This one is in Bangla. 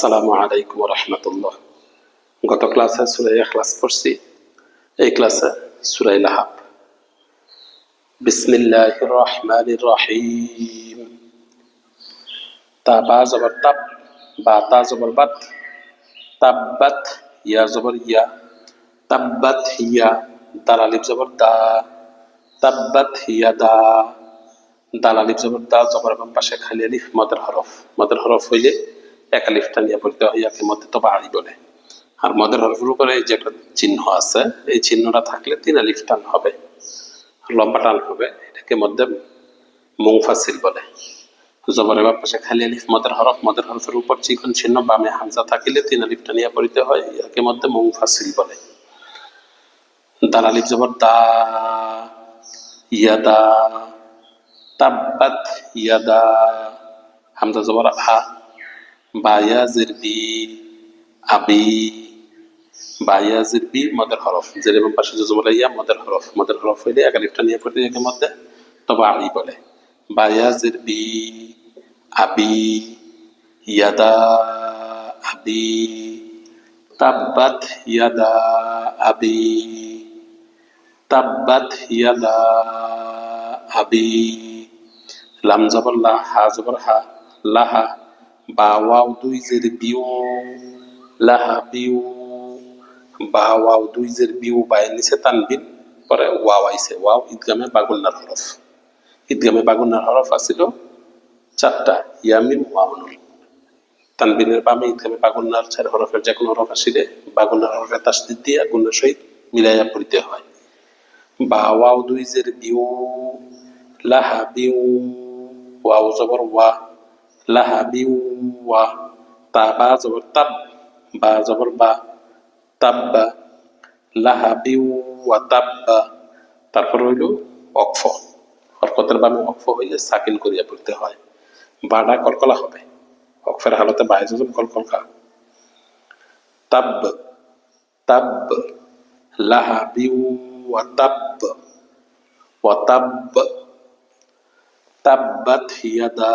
আসসালামু আলাইকুম রহমতুল্লাহ। গত ক্লাসে সুরাই এখলাস পড়ছি। এই ক্লাসে সুরাই লাহাব। বিসমিল্লাহ রহমান রহিম। তা বা জবর তাব, বা তা জবর বাত তাব্বাত ইয়া জবর ইয়া তাব্বাত হিয়া, দাল জবর দা তাব্বাত হিয়া দা, দাল জবর দা, জবর বাম পাশে খালি আলিফ, মদের হরফ। মদের হরফ হইলে এক আলিফটা নিয়ে পড়তে হয়, ইয়াকে মধ্যে তো বাড়ি বলে। আর মদের হরফের উপরে যে একটা চিহ্ন আছে, এই চিহ্নটা থাকলে তিন আলিফ টান হবে লম্বা টান হবে, এটাকে মধ্যে মুংফাসিল বলে। জবরের বাম পাশে খালি আলিফ, মদের হরফ, মদের হরফের উপর চিকন চিহ্ন, বামে হামজা থাকিলে তিন আলিফটা নিয়ে পড়িতে হয়, ইয়াকে মধ্যে মুংফাসিল বলে। দাল আলিফ জবর দা ইয়াদা তাব্বাত ইয়াদা হামজা জবর আ। বায়াজির বি আবি, বায়াজির বি মদের হরফ। জের এবং পাশে জজমলা ইয়া, মদের হরফ। মদের হরফ হইলে এক আলিফটা নিয়ে পড়তে একের মধ্যে, তবে আবি বলে। বায়াজির বি আবি, ইয়াদা, আবি, তাব্বাত, ইয়াদা, আবি, তাব্বাত, ইয়াদা, আবি। লাম জবর লা, হা জবর হা লাহা বা দুই জের বিউ লাহা বিউ বা দুই জের বিউ বাই নিচে তানবিন পরে ওয়াও আইছে ওয়াও ঈদগামে বাগুন্নার হরফ ঈদগামে বাগুন্নার হরফ আছিল চারটা ইয়ামিম ওয়াউনুল তানবিনের বামে ঈদগামে বাগুন্নার চার হরফের যে কোনো হরফ আসিলে বাগুন্নার হরফের তাসদিদ দিয়ে গুণের সহিত মিলাইয়া পড়িতে হয় বা দুই জের বিউ লাহা বিউ ওয়াও জবর ওয়া লাহা বিউ ওয়া তা বা জবর তাব বা জবর বা তাব্বা লাহা বিউ ওয়া তাব্বা তারপর হইল অক্ফ হরকতের বামে অক্ফ হইলে সাকিন করিয়া পড়তে হয়। বাডা কলকলা হবে। অক্ফের হালতে বাই যজন কলকলকা তাব তাব লাহা বিউ ওয়া তাব ওয়া তাব, তাব্বাত ইয়াদা